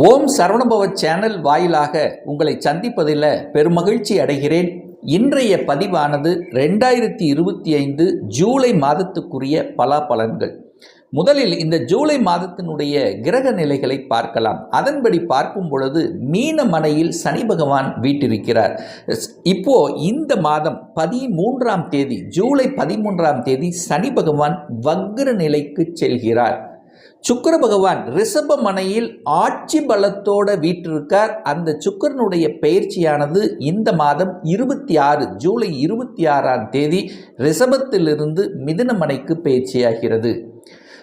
ஓம் Saravanabhava channel வாயிலாக உங்களை சந்திப்பதில் பெருமகிழ்ச்சி அடைகிறேன். இன்றைய பதிவானது ரெண்டாயிரத்தி இருபத்தி ஐந்து ஜூலை மாதத்துக்குரிய பலாபலன்கள். முதலில் இந்த ஜூலை மாதத்தினுடைய கிரக நிலைகளை பார்க்கலாம். அதன்படி பார்க்கும் பொழுது மீன மனையில் சனி பகவான் வீட்டிருக்கிறார். இப்போ இந்த மாதம் பதிமூன்றாம் தேதி ஜூலை பதிமூன்றாம் தேதி சனி பகவான் வக்ர நிலைக்கு செல்கிறார். சுக்கர பகவான் ரிஷப மனையில் ஆட்சி பலத்தோட வீற்றிருக்கார். அந்த சுக்கிரனுடைய பயிற்சியானது இந்த மாதம் இருபத்தி ஆறு ஜூலை இருபத்தி ஆறாம் தேதி ரிஷபத்திலிருந்து மிதுன மனைக்கு பயிற்சியாகிறது.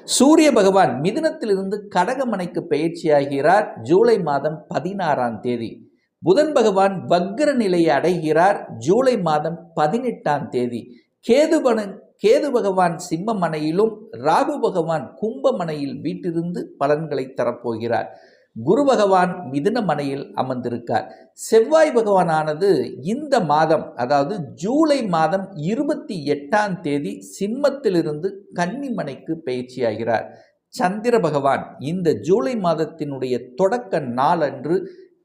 சூரிய பகவான் மிதுனத்திலிருந்து கடகமனைக்கு பயிற்சியாகிறார். ஜூலை மாதம் பதினாறாம் தேதி. புதன் பகவான் வக்ர நிலையை அடைகிறார். ஜூலை மாதம் பதினெட்டாம் தேதி. கேதுபன கேது பகவான் சிம்மமனையிலும் ராகு பகவான் கும்பமனையில் வீட்டிருந்து பலன்களை தரப்போகிறார். குரு பகவான் மிதுன மனையில் அமர்ந்திருக்கார். செவ்வாய் பகவானானது இந்த மாதம் அதாவது ஜூலை மாதம் இருபத்தி எட்டாம் தேதி சிம்மத்திலிருந்து கன்னிமனைக்கு பயிற்சியாகிறார். சந்திர பகவான் இந்த ஜூலை மாதத்தினுடைய தொடக்க நாளன்று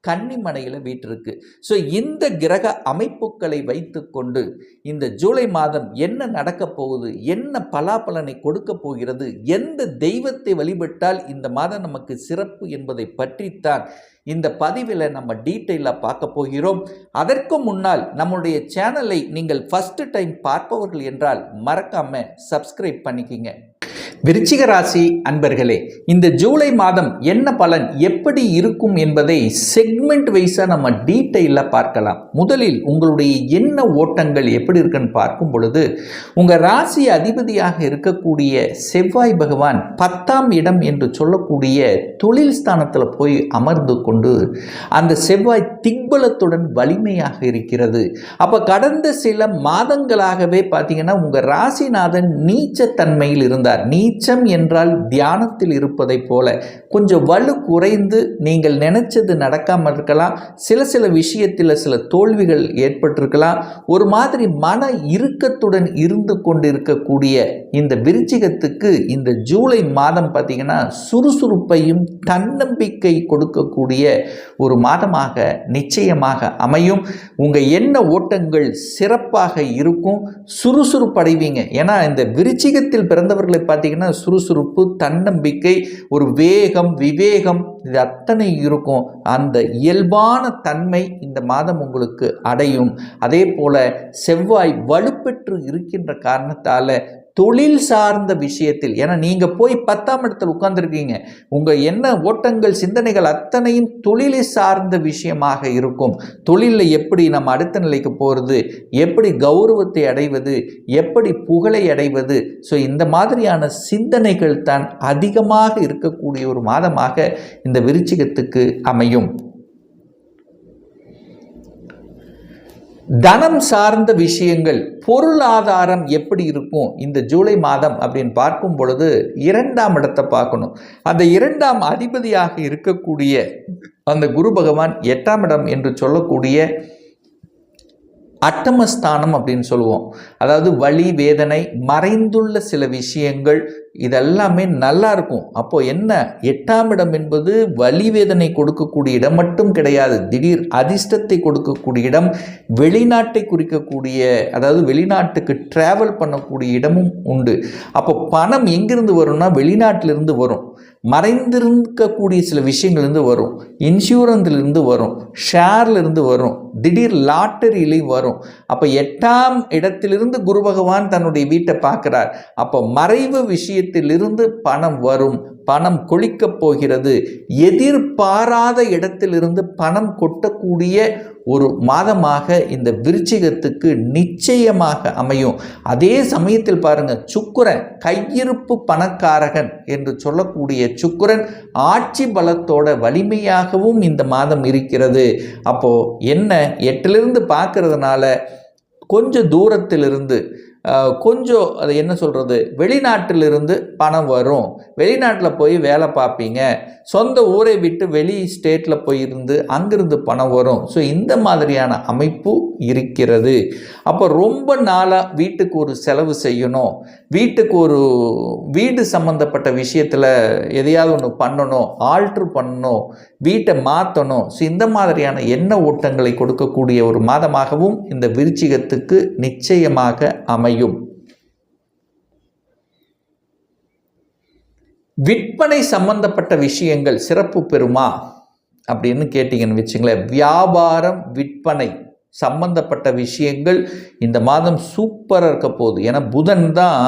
கன்னிமனையில் வீட்டிருக்கு ஸோ இந்த கிரக அமைப்புகளை வைத்துக்கொண்டு இந்த ஜூலை மாதம் என்ன நடக்கப் போகுது என்ன பலாபலனை கொடுக்க போகிறது எந்த தெய்வத்தை வழிபட்டால் இந்த மாதம் நமக்கு சிறப்பு என்பதை பற்றித்தான் இந்த பதிவில் நம்ம டீட்டெயிலாக பார்க்க போகிறோம். அதற்கு முன்னால் நம்முடைய சேனலை நீங்கள் ஃபஸ்ட்டு டைம் பார்ப்பவர்கள் என்றால் மறக்காமல் சப்ஸ்கிரைப் பண்ணிக்கிங்க. விருச்சிக ராசி அன்பர்களே இந்த ஜூலை மாதம் என்ன பலன் எப்படி இருக்கும் என்பதை செக்மெண்ட் வைஸாக நம்ம டீட்டெயிலாக பார்க்கலாம். முதலில் உங்களுடைய என்ன ஓட்டங்கள் எப்படி இருக்குன்னு பார்க்கும் பொழுது உங்கள் ராசி அதிபதியாக இருக்கக்கூடிய செவ்வாய் பகவான் பத்தாம் இடம் என்று சொல்லக்கூடிய தொழில் ஸ்தானத்தில் போய் அமர்ந்து கொண்டு அந்த செவ்வாய் திக்பலத்துடன் வலிமையாக இருக்கிறது. அப்போ கடந்த சில மாதங்களாகவே பார்த்தீங்கன்னா உங்கள் ராசிநாதன் நீச்சத்தன்மையில் இருந்தார். நீச்சம் என்றால் தியானத்தில் இருப்பதைப் போல கொஞ்சம் வலு குறைந்து நீங்கள் நினைச்சது நடக்காமல் இருக்கலாம். சில சில விஷயத்தில் சில தோல்விகள் ஏற்பட்டிருக்கலாம். ஒரு மாதிரி மன இறுக்கத்துடன் இருந்து கொண்டு இருக்கக்கூடிய இந்த விருச்சிகத்துக்கு இந்த ஜூலை மாதம் பார்த்தீங்கன்னா சுறுசுறுப்பையும் தன்னம்பிக்கை கொடுக்கக்கூடிய ஒரு மாதமாக நிச்சயமாக அமையும். உங்கள் எண்ண ஓட்டங்கள் சிறப்பாக இருக்கும். சுறுசுறுப்படைவீங்க. ஏன்னா இந்த விருச்சிகத்தில் பிறந்தவர்களை பார்த்தீங்கன்னா சுறுசுறுப்பு தன்னம்பிக்கை ஒரு வேகம் விவேகம் இது அத்தனை இருக்கும். அந்த இயல்பான தன்மை இந்த மாதம் உங்களுக்கு அடையும். அதே போல் செவ்வாய் வலுப்பெற்று இருக்கின்ற காரணத்தால் தொழில் சார்ந்த விஷயத்தில் ஏன்னா நீங்கள் போய் பத்தாம் இடத்தில் உட்கார்ந்துருக்கீங்க உங்கள் என்ன ஓட்டங்கள் சிந்தனைகள் அத்தனையும் தொழிலை சார்ந்த விஷயமாக இருக்கும். தொழிலில் எப்படி நம்ம அடுத்த நிலைக்கு போகிறது எப்படி கௌரவத்தை அடைவது எப்படி புகழை அடைவது ஸோ இந்த மாதிரியான சிந்தனைகள் தான் அதிகமாக இருக்கக்கூடிய ஒரு மாதமாக இந்த விருச்சிகத்துக்கு அமையும். தனம் சார்ந்த விஷயங்கள் பொருளாதாரம் எப்படி இருக்கும் இந்த ஜூலை மாதம் அப்படின்னு பார்க்கும் பொழுது இரண்டாம் இடத்தை பார்க்கணும். அந்த இரண்டாம் அதிபதியாக இருக்கக்கூடிய அந்த குரு பகவான் எட்டாம் இடம் என்று சொல்லக்கூடிய அட்டமஸ்தானம் அப்படின்னு சொல்லுவோம். அதாவது வலி வேதனை மறைந்துள்ள சில விஷயங்கள் இதெல்லாமே நல்லா இருக்கும். அப்போ என்ன? எட்டாம் இடம் என்பது வலி வேதனை கொடுக்கக்கூடிய இடம் மட்டும் கிடையாது. திடீர் அதிர்ஷ்டத்தை கொடுக்கக்கூடிய இடம் வெளிநாட்டை குறிக்கக்கூடிய அதாவது வெளிநாட்டுக்கு ட்ராவல் பண்ணக்கூடிய இடமும் உண்டு. அப்போ பணம் எங்கிருந்து வரும்னா வெளிநாட்டிலிருந்து வரும். மறைந்திருக்கக்கூடிய சில விஷயங்கள்லேருந்து வரும். இன்சூரன்ஸ்லேருந்து வரும். ஷேர்லேருந்து வரும். திடீர் லாட்டரியிலையும் வரும். அப்போ எட்டாம் இடத்திலிருந்து குரு பகவான் தன்னுடைய வீட்டை பார்க்குறார். அப்போ மறைவு விஷயத்திலிருந்து பணம் வரும் பணம் கொளிக்கப் போகிறது. எதிர்பாராத இடத்திலிருந்து பணம் கொட்டக்கூடிய ஒரு மாதமாக இந்த விருச்சிகத்துக்கு நிச்சயமாக அமையும். அதே சமயத்தில் பாருங்க சுக்குரன் கையிருப்பு பணக்காரகன் என்று சொல்லக்கூடிய சுக்குரன் ஆட்சி பலத்தோட வலிமையாகவும் இந்த மாதம் இருக்கிறது. அப்போது என்ன எட்டிலிருந்து பார்க்கறதுனால கொஞ்சம் தூரத்திலிருந்து கொஞ்சம் அது என்ன சொல்கிறது வெளிநாட்டிலிருந்து பணம் வரும். வெளிநாட்டில் போய் வேலை பார்ப்பீங்க. சொந்த ஊரை விட்டு வெளி ஸ்டேட்டில் போயிருந்து அங்கிருந்து பணம் வரும். ஸோ இந்த மாதிரியான அமைப்பு இருக்கிறது. அப்போ ரொம்ப நாளாக வீட்டுக்கு ஒரு செலவு செய்யணும். வீட்டுக்கு ஒரு வீடு சம்மந்தப்பட்ட விஷயத்தில் எதையாவது ஒன்று பண்ணணும். ஆல்ட்ரு பண்ணணும். வீட்டை மாற்றணும் ஸோ இந்த மாதிரியான எண்ண ஓட்டங்களை கொடுக்கக்கூடிய ஒரு மாதமாகவும் இந்த விருச்சிகத்துக்கு நிச்சயமாக அமை அமையும் விற்பனை சம்பந்தப்பட்ட விஷயங்கள் சிறப்பு பெறுமா? அப்படின்னு கேட்டிங்கன்னு வச்சுங்களேன். வியாபாரம் விற்பனை சம்பந்தப்பட்ட விஷயங்கள் இந்த மாதம் சூப்பராக இருக்க போகுது. ஏன்னா புதன் தான்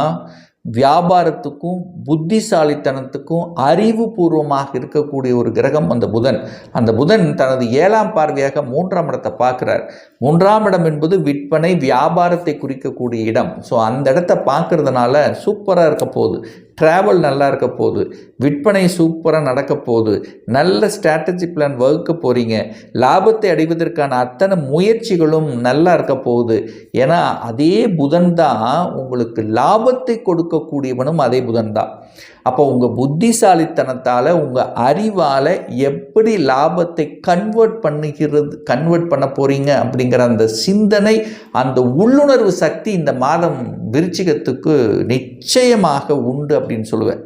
வியாபாரத்துக்கும் புத்திசாலித்தனத்துக்கும் அறிவுபூர்வமாக இருக்கக்கூடிய ஒரு கிரகம் அந்த புதன். அந்த புதன் தனது ஏழாம் பார்வையாக மூன்றாம் இடத்தை பார்க்குறார். மூன்றாம் இடம் என்பது விற்பனை வியாபாரத்தை குறிக்கக்கூடிய இடம். ஸோ அந்த இடத்த பார்க்கறதுனால சூப்பராக இருக்க போகுது. ட்ராவல் நல்லா இருக்க போகுது விற்பனை சூப்பராக நடக்க போகுது நல்ல ஸ்ட்ராட்டஜி பிளான் வகுக்க போகிறீங்க லாபத்தை அடைவதற்கான அத்தனை முயற்சிகளும் நல்லா இருக்க போகுது ஏன்னா அதே புதன் தான் உங்களுக்கு லாபத்தை கொடுக்கக்கூடியவனும் அதே புதன் தான். அப்போ உங்கள் புத்திசாலித்தனத்தால் உங்கள் அறிவால் எப்படி லாபத்தை கன்வெர்ட் பண்ணுகிறது கன்வெர்ட் பண்ண போகிறீங்க அப்படிங்கிற அந்த சிந்தனை அந்த உள்ளுணர்வு சக்தி இந்த மாதம் விருச்சிகத்துக்கு நிச்சயமாக உண்டு அப்படின்னு சொல்லுவேன்.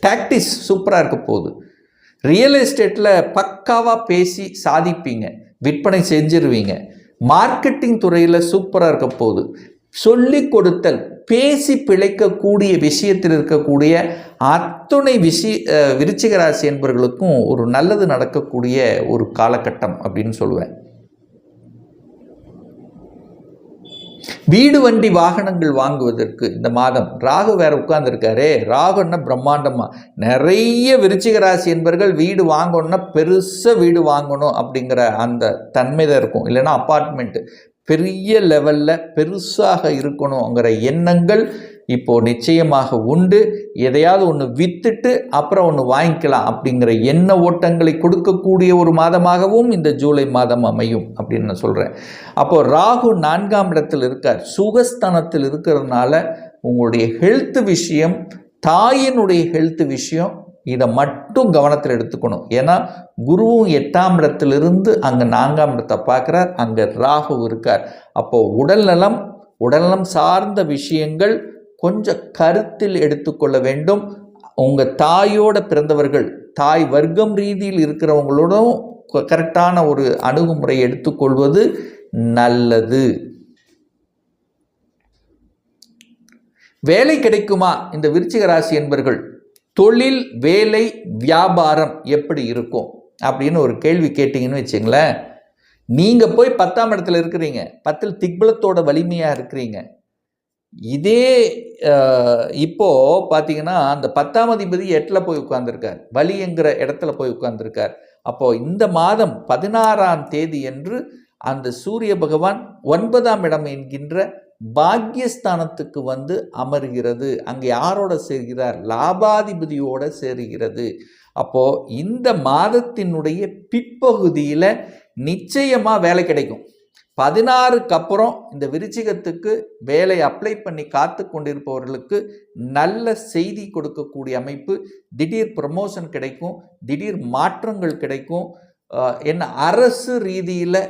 டாக்டிஸ் சூப்பராக இருக்க போகுது. ரியல் எஸ்டேட்டில் பக்காவாக பேசி சாதிப்பீங்க. விற்பனை செஞ்சிருவீங்க. மார்க்கெட்டிங் துறையில் சூப்பராக இருக்க போகுது. சொல்லி கொடுத்தல் பேசி பிழைக்கக்கூடிய விஷயத்தில் இருக்கக்கூடிய அத்துணை விஷய விருச்சிகராசி என்பவர்களுக்கும் ஒரு நல்லது நடக்கக்கூடிய ஒரு காலகட்டம் அப்படின்னு சொல்லுவேன். வீடு வண்டி வாகனங்கள் வாங்குவதற்கு இந்த மாதம் ராகு வேற உட்கார்ந்துருக்காரு. ராகுன்னா பிரம்மாண்டமாக நிறைய விருச்சிக ராசி வீடு வாங்கணும்னா பெருசாக வீடு வாங்கணும் அப்படிங்கிற அந்த தன்மை தான் இருக்கும். இல்லைன்னா அப்பார்ட்மெண்ட்டு பெரிய லெவலில் பெருசாக இருக்கணுங்கிற எண்ணங்கள் இப்போது நிச்சயமாக உண்டு. எதையாவது ஒன்று விற்றுட்டு அப்புறம் ஒன்று வாங்கிக்கலாம் அப்படிங்கிற எண்ண ஓட்டங்களை கொடுக்கக்கூடிய ஒரு மாதமாகவும் இந்த ஜூலை மாதம் அமையும் அப்படின்னு நான் சொல்கிறேன் அப்போது ராகு நான்காம் இடத்தில் இருக்கார். சுகஸ்தானத்தில் இருக்கிறதுனால உங்களுடைய ஹெல்த் விஷயம் தாயினுடைய ஹெல்த் விஷயம் இதை மட்டும் கவனத்தில் எடுத்துக்கணும். ஏன்னா குருவும் எட்டாம் இடத்திலிருந்து அங்கே நான்காம் இடத்தை பார்க்குறார். அங்கே ராகு இருக்கார். அப்போது உடல்நலம் உடல்நலம் சார்ந்த விஷயங்கள் கொஞ்சம் கருத்தில் எடுத்துக்கொள்ள வேண்டும். உங்கள் தாயோட பிறந்தவர்கள் தாய் வர்க்கம் ரீதியில் இருக்கிறவங்களோடும் கரெக்டான ஒரு அணுகுமுறை எடுத்துக்கொள்வது நல்லது. வேலை கிடைக்குமா? இந்த விருச்சிக ராசி என்பர்கள் தொழில் வேலை வியாபாரம் எப்படி இருக்கும்? அப்படின்னு ஒரு கேள்வி கேட்டிங்கன்னு வச்சுங்களேன். நீங்கள் போய் பத்தாம் இடத்துல இருக்கிறீங்க. பத்தில் திக்பலத்தோட வலிமையாக இருக்கிறீங்க. இதே இப்போது பார்த்தீங்கன்னா அந்த பத்தாம் அதிபதி எட்டில் போய் உட்கார்ந்துருக்கார். வலிங்கிற இடத்துல போய் உட்கார்ந்துருக்கார். அப்போது இந்த மாதம் பதினாறாம் தேதி என்று அந்த சூரிய பகவான் ஒன்பதாம் இடம் என்கின்ற பாக்யஸ்தானத்துக்கு வந்து அமர்கிறது. அங்கே யாரோட சேர்கிறார்? லாபாதிபதியோட சேருகிறது. அப்போது இந்த மாதத்தினுடைய பிற்பகுதியில் நிச்சயமாக வேலை கிடைக்கும். பதினாறுக்கு அப்புறம் இந்த விருச்சிகத்துக்கு வேலை அப்ளை பண்ணி காத்து கொண்டிருப்பவர்களுக்கு நல்ல செய்தி கொடுக்கக்கூடிய அமைப்பு. திடீர் ப்ரமோஷன் கிடைக்கும். திடீர் மாற்றங்கள் கிடைக்கும். என்ன அரசு ரீதியில்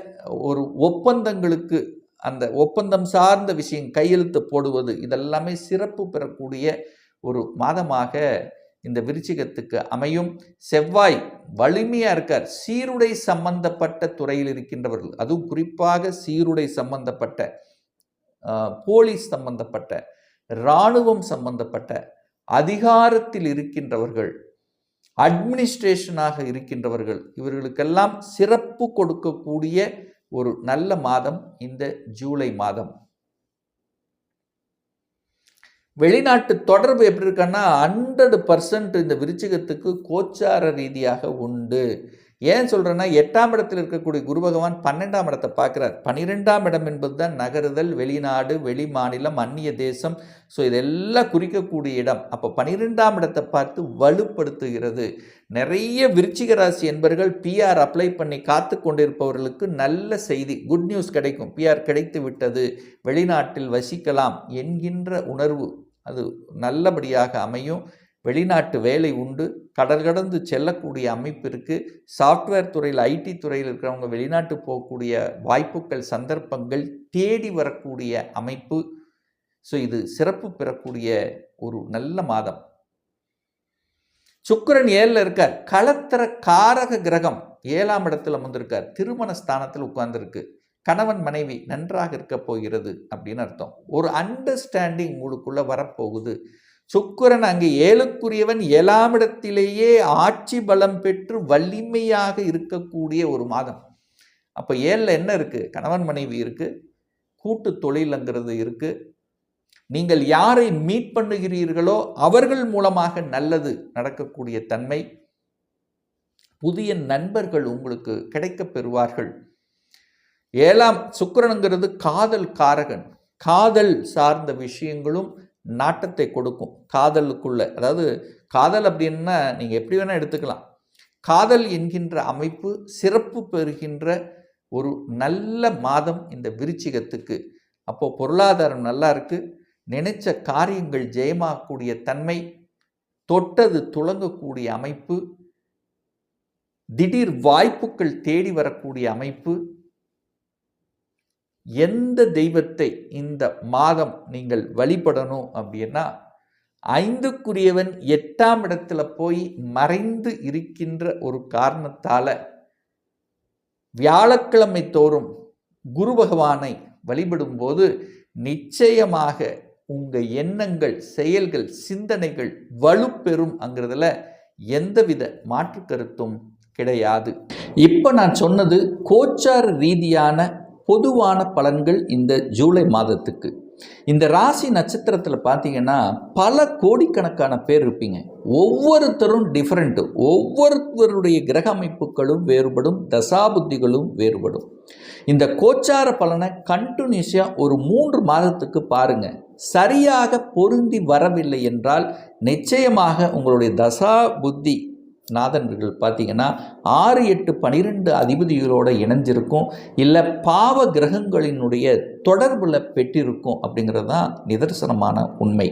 ஒரு ஒப்பந்தங்களுக்கு அந்த ஒப்பந்தம் சார்ந்த விஷயம் கையெழுத்து போடுவது இதெல்லாமே சிறப்பு பெறக்கூடிய ஒரு மாதமாக இந்த விருச்சிகத்துக்கு அமையும். செவ்வாய் வலிமையாக இருக்கார். சீருடை சம்பந்தப்பட்ட துறையில் இருக்கின்றவர்கள். அதுவும் குறிப்பாக சீருடை சம்பந்தப்பட்ட போலீஸ் சம்பந்தப்பட்ட இராணுவம் சம்பந்தப்பட்ட அதிகாரத்தில் இருக்கின்றவர்கள் அட்மினிஸ்ட்ரேஷனாக இருக்கின்றவர்கள் இவர்களுக்கெல்லாம் சிறப்பு கொடுக்கக்கூடிய ஒரு நல்ல மாதம் இந்த ஜூலை மாதம். வெளிநாட்டு தொடர்பு எப்படி இருக்குன்னா ஹண்ட்ரட் பர்சன்ட் இந்த விருச்சிகத்துக்கு கோச்சார ரீதியாக உண்டு. ஏன் சொல்கிறேன்னா எட்டாம் இடத்தில் இருக்கக்கூடிய குரு பகவான் பன்னெண்டாம் இடத்தை பார்க்குறார். பன்னிரெண்டாம் இடம் என்பது தான் நகருதல் வெளிநாடு வெளி மாநிலம் அந்நிய தேசம். ஸோ இதெல்லாம் குறிக்கக்கூடிய இடம். அப்போ பன்னிரெண்டாம் இடத்தை பார்த்து வலுப்படுத்துகிறது. நிறைய விருச்சிக ராசி என்பர்கள் பிஆர் அப்ளை பண்ணி காத்து கொண்டிருப்பவர்களுக்கு நல்ல செய்தி குட் நியூஸ் கிடைக்கும். பிஆர் கிடைத்து விட்டது. வெளிநாட்டில் வசிக்கலாம் என்கின்ற உணர்வு அது நல்லபடியாக அமையும். வெளிநாட்டு வேலை உண்டு. கடல் கடந்து செல்லக்கூடிய அமைப்பு இருக்குது சாஃப்ட்வேர் துறையில் ஐடி துறையில் இருக்கிறவங்க வெளிநாட்டு போகக்கூடிய வாய்ப்புகள் சந்தர்ப்பங்கள் தேடி வரக்கூடிய அமைப்பு. ஸோ இது சிறப்பு பெறக்கூடிய ஒரு நல்ல மாதம். சுக்கிரன் ஏழில் இருக்கார். களத்திர காரக கிரகம் ஏழாம் இடத்துல வந்திருக்கார் திருமண ஸ்தானத்தில் உட்கார்ந்துருக்கு. கணவன் மனைவி நன்றாக இருக்க போகிறது அப்படின்னு அர்த்தம். ஒரு அண்டர்ஸ்டாண்டிங் உங்களுக்குள்ளே வரப்போகுது. சுக்கிரன் அங்கே ஏழுக்குரியவன் ஏழாமிடத்திலேயே ஆட்சி பலம் பெற்று வலிமையாக இருக்கக்கூடிய ஒரு மாதம். அப்போ ஏழில் என்ன இருக்குது கணவன் மனைவி இருக்குது கூட்டு தொழிலுங்கிறது இருக்குது நீங்கள் யாரை மீட் பண்ணுகிறீர்களோ அவர்கள் மூலமாக நல்லது நடக்கக்கூடிய தன்மை. புதிய நண்பர்கள் உங்களுக்கு கிடைக்கப் பெறுவார்கள். ஏழாம் சுக்கிரனுங்கிறது காதல் காரகன். காதல் சார்ந்த விஷயங்களும் நாட்டத்தை கொடுக்கும். காதலுக்குள்ள. அதாவது காதல் அப்படின்னா நீங்கள் எப்படி வேணால் எடுத்துக்கலாம். காதல் என்கின்ற அமைப்பு சிறப்பு பெறுகின்ற ஒரு நல்ல மாதம் இந்த விருச்சிகத்துக்கு. அப்போது பொருளாதாரம் நல்லா இருக்குது நினைச்ச காரியங்கள் ஜெயமாகக்கூடிய தன்மை. தொட்டது துளங்கக்கூடிய அமைப்பு. திடீர் வாய்ப்புகள் தேடி வரக்கூடிய அமைப்பு. எந்த தெய்வத்தை இந்த மாதம் நீங்கள் வழிபடணும் அப்படின்னா ஐந்துக்குரியவன் எட்டாம் இடத்துல போய் மறைந்து இருக்கின்ற ஒரு காரணத்தால் வியாழக்கிழமை தோறும் குரு பகவானை வழிபடும்போது நிச்சயமாக உங்கள் எண்ணங்கள் செயல்கள் சிந்தனைகள் வலுப்பெறும் அங்கிறதுல எந்தவித மாற்று கருத்தும் கிடையாது. இப்போ நான் சொன்னது கோச்சார ரீதியான பொதுவான பலன்கள் இந்த ஜூலை மாதத்துக்கு. இந்த ராசி நட்சத்திரத்தில் பார்த்தீங்கன்னா பல கோடிக்கணக்கான பேர் இருப்பீங்க. ஒவ்வொருத்தரும் டிஃப்ரெண்ட்டு ஒவ்வொருத்தருடைய கிரக அமைப்புகளும் வேறுபடும் தசாபுத்திகளும் வேறுபடும். இந்த கோச்சார பலனை கண்டினியூஸாக ஒரு மூன்று மாதத்துக்கு பாருங்க. சரியாக பொருந்தி வரவில்லை என்றால் நிச்சயமாக உங்களுடைய தசா புத்தி நாதன்கள் பார்த்தீங்கன்னா ஆறு எட்டு பனிரெண்டு அதிபதிகளோடு இணைஞ்சிருக்கும். இல்லை பாவ கிரகங்களினுடைய தொடர்பில் பெற்றிருக்கும் அப்படிங்கிறது தான் நிதர்சனமான உண்மை.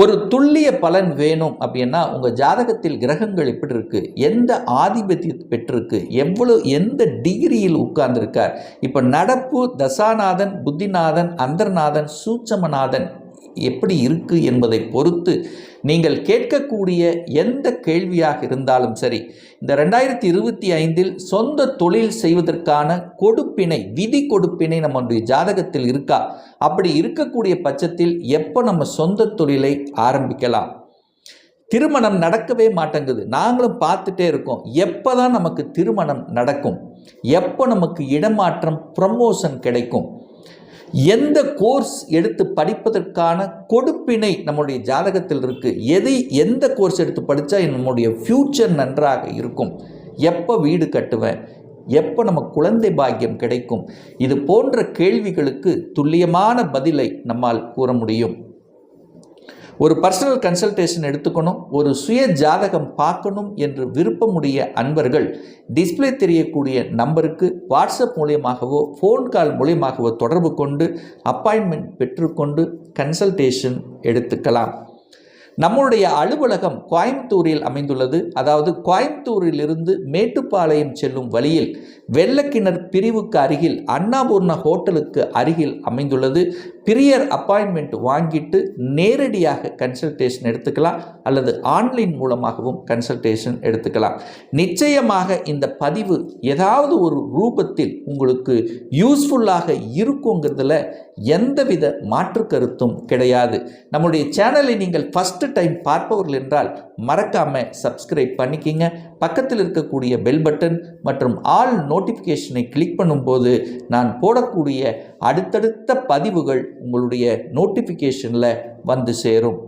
ஒரு துல்லிய பலன் வேணும் அப்படின்னா உங்கள் ஜாதகத்தில் கிரகங்கள் எப்படி இருக்குது எந்த ஆதிபத்தியம் பெற்றிருக்கு? எவ்வளோ எந்த டிகிரியில் உட்கார்ந்துருக்கார்? இப்போ நடப்பு தசாநாதன் புத்திநாதன் அந்தர்நாதன் சூட்சமநாதன் எப்படி இருக்குது என்பதை பொறுத்து நீங்கள் கேட்கக்கூடிய எந்த கேள்வியாக இருந்தாலும் சரி இந்த ரெண்டாயிரத்தி இருபத்தி ஐந்தில் சொந்த தொழில் செய்வதற்கான கொடுப்பினை விதி கொடுப்பினை நம்முடைய ஜாதகத்தில் இருக்கா? அப்படி இருக்கக்கூடிய பட்சத்தில் எப்போ நம்ம சொந்த தொழிலை ஆரம்பிக்கலாம்? திருமணம் நடக்கவே மாட்டேங்குது. நாங்களும் பார்த்துட்டே இருக்கோம். எப்போ தான் நமக்கு திருமணம் நடக்கும்? எப்போ நமக்கு இடமாற்றம் ப்ரமோஷன் கிடைக்கும்? எந்த கோர்ஸ் எடுத்து படிப்பதற்கான கொடுப்பினை நம்முடைய ஜாதகத்தில் இருக்குது எதை எந்த கோர்ஸ் எடுத்து படித்தா நம்முடைய ஃப்யூச்சர் நன்றாக இருக்கும்? எப்போ வீடு கட்டுவேன்? எப்போ நம்ம குழந்தை பாக்கியம் கிடைக்கும்? இது போன்ற கேள்விகளுக்கு துல்லியமான பதிலை நம்மால் கூற முடியும். ஒரு பர்சனல் கன்சல்டேஷன் எடுத்துக்கணும் ஒரு சுய ஜாதகம் பார்க்கணும் என்று விருப்பமுடைய அன்பர்கள் டிஸ்ப்ளே தெரியக்கூடிய நம்பருக்கு வாட்ஸ்அப் மூலியமாகவோ ஃபோன் கால் மூலியமாகவோ தொடர்பு கொண்டு அப்பாயின்மெண்ட் பெற்றுக்கொண்டு கன்சல்டேஷன் எடுத்துக்கலாம். நம்மளுடைய அலுவலகம் கோயம்புத்தூரில் அமைந்துள்ளது. அதாவது கோயம்புத்தூரிலிருந்து மேட்டுப்பாளையம் செல்லும் வழியில் வெள்ளக்கிணர் பிரிவுக்கு அருகில் அண்ணாபூர்ண ஹோட்டலுக்கு அருகில் அமைந்துள்ளது. பிரியர் அப்பாயின்மெண்ட் வாங்கிட்டு நேரடியாக கன்சல்டேஷன் எடுத்துக்கலாம் அல்லது ஆன்லைன் மூலமாகவும் கன்சல்டேஷன் எடுத்துக்கலாம். நிச்சயமாக இந்த பதிவு ஏதாவது ஒரு ரூபத்தில் உங்களுக்கு யூஸ்ஃபுல்லாக இருக்குங்கிறதுல எந்தவித மாற்று கருத்தும் கிடையாது. நம்முடைய சேனலை நீங்கள் ஃபஸ்ட்டு டைம் பார்ப்பவர்கள் என்றால் மறக்காமல் சப்ஸ்கிரைப் பண்ணிக்கிங்க. பக்கத்தில் இருக்கக்கூடிய பெல் பட்டன் மற்றும் ஆல் நோட்டிஃபிகேஷனை கிளிக் பண்ணும்போது நான் போடக்கூடிய அடுத்தடுத்த பதிவுகள் உங்களுடைய நோட்டிஃபிகேஷனில் வந்து சேரும்.